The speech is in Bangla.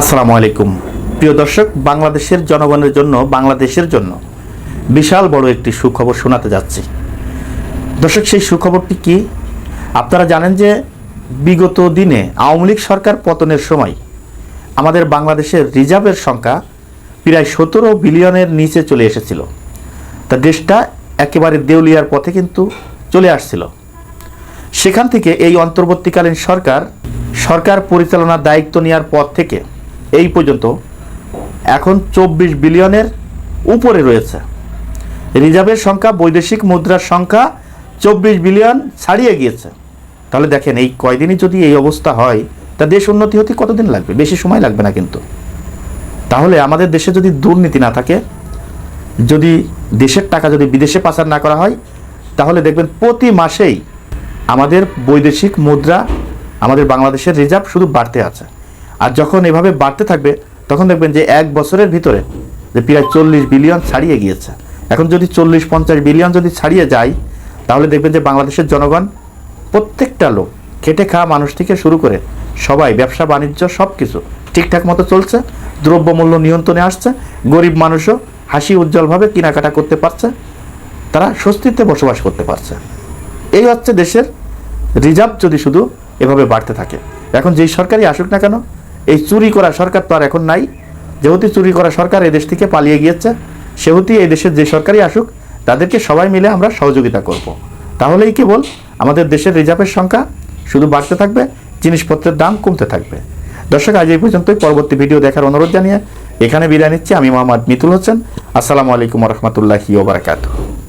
আসসালামু আলাইকুম। প্রিয় দর্শক, বাংলাদেশের জনগণের জন্য, বাংলাদেশের জন্য বিশাল বড় একটি সুখবর শোনাতে যাচ্ছি। দর্শক, সেই সুখবরটি কি? আপনারা জানেন যে বিগত দিনে আওয়ামী লীগ সরকার পতনের সময় আমাদের বাংলাদেশের রিজার্ভের সংখ্যা প্রায় সতেরো বিলিয়নের নিচে চলে এসেছিল। তা দেশটা একেবারে দেউলিয়ার পথে কিন্তু চলে আসছিল। সেখান থেকে এই অন্তর্বর্তীকালীন সরকার সরকার পরিচালনার দায়িত্ব নেওয়ার পর থেকে এই পর্যন্ত এখন চব্বিশ বিলিয়নের উপরে রয়েছে। রিজার্ভের সংখ্যা, বৈদেশিক মুদ্রার সংখ্যা চব্বিশ বিলিয়ন ছাড়িয়ে গিয়েছে। তাহলে দেখেন, এই কয়দিনই যদি এই অবস্থা হয়, তা দেশ উন্নতি হতে কতদিন লাগবে? বেশি সময় লাগবে না কিন্তু। তাহলে আমাদের দেশে যদি দুর্নীতি না থাকে, যদি দেশের টাকা যদি বিদেশে পাচার না করা হয়, তাহলে দেখবেন প্রতি মাসেই আমাদের বৈদেশিক মুদ্রা, আমাদের বাংলাদেশের রিজার্ভ শুধু বাড়তে আছে। আর যখন এভাবে বাড়তে থাকবে, তখন দেখবেন যে এক বছরের ভিতরে যে প্রায় চল্লিশ বিলিয়ন ছাড়িয়ে গিয়েছে। এখন যদি চল্লিশ পঞ্চাশ বিলিয়ন যদি ছাড়িয়ে যায়, তাহলে দেখবেন যে বাংলাদেশের জনগণ প্রত্যেকটা লোক, খেটে খাওয়া মানুষ থেকে শুরু করে সবাই, ব্যবসা, বাণিজ্য সব কিছু ঠিকঠাক মতো চলছে, দ্রব্যমূল্য নিয়ন্ত্রণে আসছে, গরিব মানুষও হাসি উজ্জ্বলভাবে কেনাকাটা করতে পারছে, তারা স্বস্তিতে বসবাস করতে পারছে। এই হচ্ছে দেশের রিজার্ভ যদি শুধু এভাবে বাড়তে থাকে। এখন যেই সরকারই আসুক না কেন এই চুরি করা সরকার তো আর এখন নাই। যেহেতু চুরি করা সরকার এদেশ থেকে পালিয়ে গিয়েছে, সেহেতু এই দেশের যে সরকারই আসুক, তাদেরকে সবাই মিলে আমরা সহযোগিতা করব। তাহলেই কেবল আমাদের দেশের রিজার্ভের সংখ্যা শুধু বাড়তে থাকবে, জিনিসপত্রের দাম কমতে থাকবে। দর্শক, আজ এই পর্যন্তই। পরবর্তী ভিডিও দেখার অনুরোধ জানিয়ে এখানে বিদায় নিচ্ছি। আমি মোহাম্মদ মিতুল হোসেন। আসসালামু আলাইকুম রহমতুল্লাহি ওবরাকাতুহ